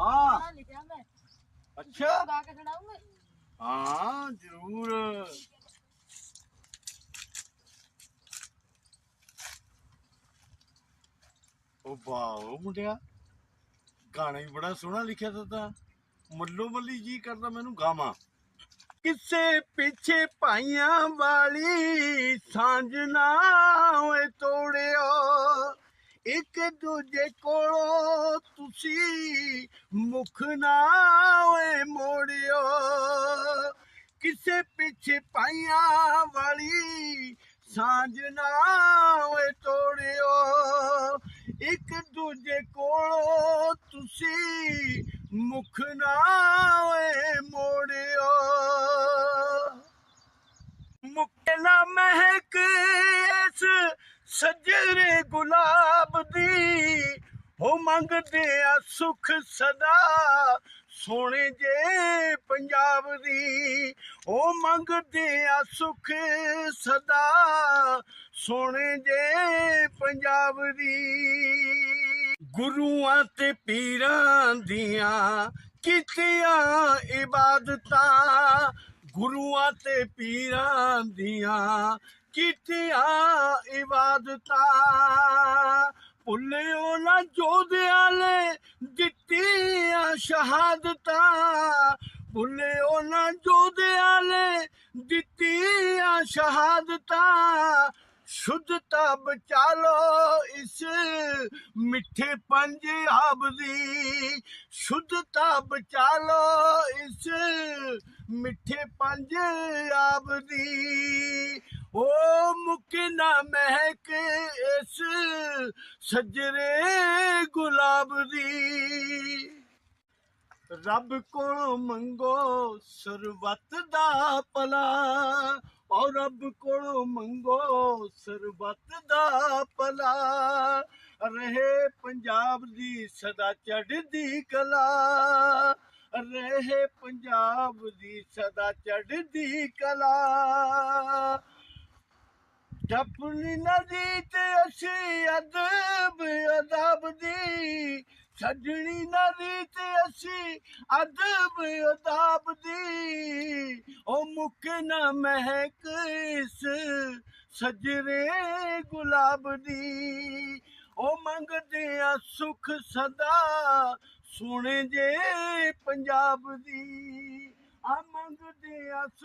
ਹਾਂ। ਪੜ੍ਹਾ ਲਿਖਿਆ ਮੈਂ। ਅੱਛਾ। ਗਾ ਕੇ ਸੁਣਾਉਂਗੇ ਹਾਂ ਜ਼ਰੂਰ। ਉਹ ਵਾਓ ਮੁੰਡਿਆ। ਗਾਣਾ ਹੀ ਬੜਾ ਸੋਹਣਾ ਲਿਖਿਆ ਤਾ ਤਾਂ। ਮੱਲੋ ਮੱਲੀ ਜੀ ਕਰਦਾ ਮੈਨੂੰ ਗਾਵਾਂ। ਕਿਸੇ ਪਿੱਛੇ ਪਾਈਆਂ ਵਾਲੀ ਸਾਂਝ ਨਾ ਓਏ ਤੋੜਿਓ। ਇੱਕ ਦੂਜੇ ਕੋਲੋਂ ਤੁਸੀਂ ਮੁਖ ਨਾ ਓਏ ਮੋੜਿਓ। ਕਿਸੇ ਪਿੱਛੇ ਪਾਈਆਂ ਵਾਲੀ ਸਾਂਝ ਨਾ ਓਏ ਤੋੜਿਓ। ਇੱਕ ਦੂਜੇ ਕੋਲੋਂ ਤੁਸੀਂ ਮੁਖ ਨਾ ਓਏ ਮੋੜਿਓ। ਮੁਕਨਾ ਮਹਿਕ ਇਸ ਸਜਰੇ ਗੁਲਾਬ ਮੰਗਦੇ ਆ ਸੁਖ ਸਦਾ। ਸੋਹਣੇ ਜੇ ਪੰਜਾਬ ਦੀ, ਉਹ ਮੰਗਦੇ ਆ ਸੁਖ ਸਦਾ। ਸੋਹਣੇ ਜੇ ਪੰਜਾਬ ਦੀ, ਗੁਰੂਆਂ ਤੇ ਪੀਰਾਂ ਦੀਆਂ ਕੀਤੀਆਂ ਇਬਾਦਤਾਂ। ਗੁਰੂਆਂ ਤੇ ਪੀਰਾਂ ਦੀਆਂ ਕੀਤੀਆਂ ਇਬਾਦਤਾਂ। ਭੁੱਲਿਓ ਨਾ ਜੋਧਿਆਂ ਨੇ ਦਿੱਤੀਆਂ ਸ਼ਹਾਦਤਾਂ। ਭੁੱਲਿਓ ਨਾ ਜੋਧਿਆਂ ਨੇ ਦਿੱਤੀਆਂ ਸ਼ਹਾਦਤਾਂ। ਸ਼ੁੱਧਤਾ ਬਚਾ ਲੋ ਇਸ ਮਿੱਠੇ ਪੰਜਾਬ ਦੀ। ਸ਼ੁੱਧਤਾ ਬਚਾ ਲੋ ਇਸ ਮਿੱਠੇ ਪੰਜਾਬ ਦੀ। ਓ ਮੁਕੇ ਨਾ ਮਹਿਕ ਇਸ ਸਜਰੇ ਗੁਲਾਬ ਦੀ। ਰੱਬ ਕੋਲੋਂ ਮੰਗੋ ਸਰਬੱਤ ਦਾ ਭਲਾ। ਔਰ ਰੱਬ ਕੋਲੋਂ ਮੰਗੋ ਸਰਬੱਤ ਦਾ ਭਲਾ। ਰਹੇ ਪੰਜਾਬ ਦੀ ਸਦਾ ਚੜ੍ਹਦੀ ਕਲਾ। ਰਹੇ ਪੰਜਾਬ ਦੀ ਸਦਾ ਚੜ੍ਹਦੀ ਕਲਾ। ਜਪਨੀ ਨਦੀ ਤੇ ਅਸੀਂ ਅਦਬ ਅਦਬ ਦੀ। ਛੱਡਣੀ ਨਦੀ ਤੇ ਅਸੀਂ ਅਦਬ ਅਦਬ ਦੀ। ਉਹ ਮੁੱਕ ਨਾ ਮਹਿਕ ਇਸ ਸਜਰੇ ਗੁਲਾਬ ਦੀ। ਉਹ ਮੰਗਦੇ ਆ ਸੁਖ ਸਦਾ ਸੁਣੇ ਜੇ ਪੰਜਾਬ ਦੀ। ਆ ਮੰਗਦੇ ਆ ਸੁੱਖ